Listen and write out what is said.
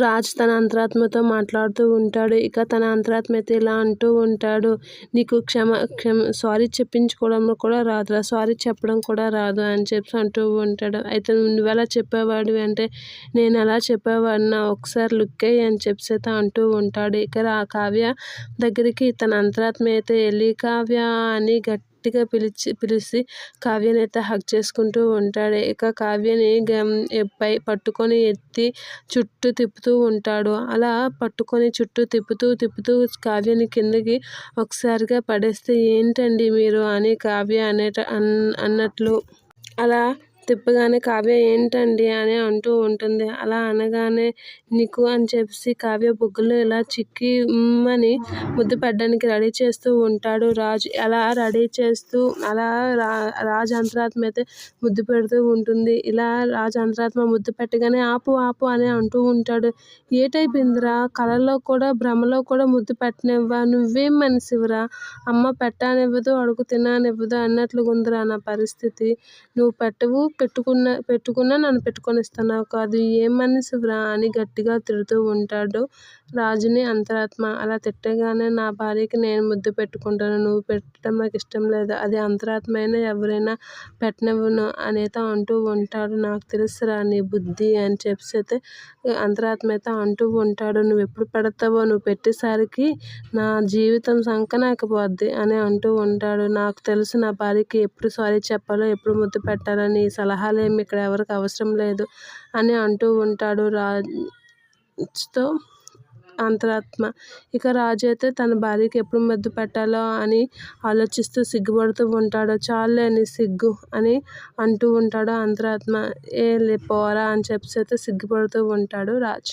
రాజ్ తన అంతరాత్మతో మాట్లాడుతూ ఉంటాడు. ఇక తన అంతరాత్మ అయితే ఇలా అంటూ ఉంటాడు. నీకు క్షమ క్షమ సారీ చెప్పించుకోవడంలో కూడా రాదురా సారీ చెప్పడం కూడా రాదు అని చెప్పి అంటూ ఉంటాడు. అయితే నువ్వెలా చెప్పేవాడివి అంటే నేను ఎలా చెప్పేవాడినా ఒకసారి లుక్ అయ్యి అని చెప్పి అయితే అంటూ ఉంటాడు. ఇక ఆ కావ్య దగ్గరికి తన అంతరాత్మ అయితే వెళ్ళి కావ్య అని గట్టి గట్టిగా పిలిచి పిలిచి కావ్యని అయితే హక్ చేసుకుంటూ ఉంటాడు. ఇక కావ్యని పై పట్టుకొని ఎత్తి చుట్టూ తిప్పుతూ ఉంటాడు. అలా పట్టుకొని చుట్టూ తిప్పుతూ తిప్పుతూ కావ్యని కిందకి ఒకసారిగా పడేస్తే ఏంటండి మీరు అని కావ్య అనేట అన్నట్లు అలా తిప్పగానే కావ్య ఏంటండి అని అంటూ ఉంటుంది. అలా అనగానే నీకు అని చెప్పి కావ్య బొగ్గులో ఇలా చిక్కి అని ముద్దు పెట్టడానికి రెడీ చేస్తూ ఉంటాడు రాజు. అలా రెడీ చేస్తూ అలా రా రాజు అంతరాత్మ అయితే ముద్దు పెడుతూ ఉంటుంది. ఇలా రాజు అంతరాత్మ ముద్దు పెట్టగానే ఆపు ఆపు అని అంటూ ఉంటాడు. ఏటైపోయిందిరా కలలో కూడా భ్రమలో కూడా ముద్దు పెట్టనివ్వా నువ్వేం మనిషివరా అమ్మ పెట్టానివ్వదు అడుగు తిననివ్వదు అన్నట్లుగుందిరా నా పరిస్థితి నువ్వు పెట్టవు పెట్టుకున్న పెట్టుకున్నా నన్ను పెట్టుకొనిస్తున్నావు కాదు ఏం మనిషివిరా అని గట్టిగా తిడుతూ ఉంటాడు రాజుని అంతరాత్మ. అలా తిట్టగానే నా భార్యకి నేను ముద్దు పెట్టుకుంటాను నువ్వు పెట్టడం నాకు ఇష్టం లేదు అది అంతరాత్మ అయినా ఎవరైనా పెట్టనివ్వను అనేత అంటూ ఉంటాడు. నాకు తెలుసురా నీ బుద్ధి అని చెప్పి అయితే అంతరాత్మ అయితే అంటూ ఉంటాడు. నువ్వు ఎప్పుడు పెడతావో నువ్వు పెట్టేసరికి నా జీవితం సంకనాకపోద్ది అని అంటూ ఉంటాడు. నాకు తెలుసు నా భార్యకి ఎప్పుడు సారీ చెప్పాలో ఎప్పుడు ముద్దు పెట్టాలని సలహాలేమి ఇక్కడ ఎవరికి అవసరం లేదు అని అంటూ ఉంటాడు రాజుతో అంతరాత్మ. ఇక రాజు అయితే తన భార్యకి ఎప్పుడు ముద్దు పెట్టాలో అని ఆలోచిస్తూ సిగ్గుపడుతూ ఉంటాడు. చాలులే నీ సిగ్గు అని అంటూ ఉంటాడు అంతరాత్మ. ఏ లేపోరా అని చెప్పి అయితే సిగ్గుపడుతూ ఉంటాడు రాజ్.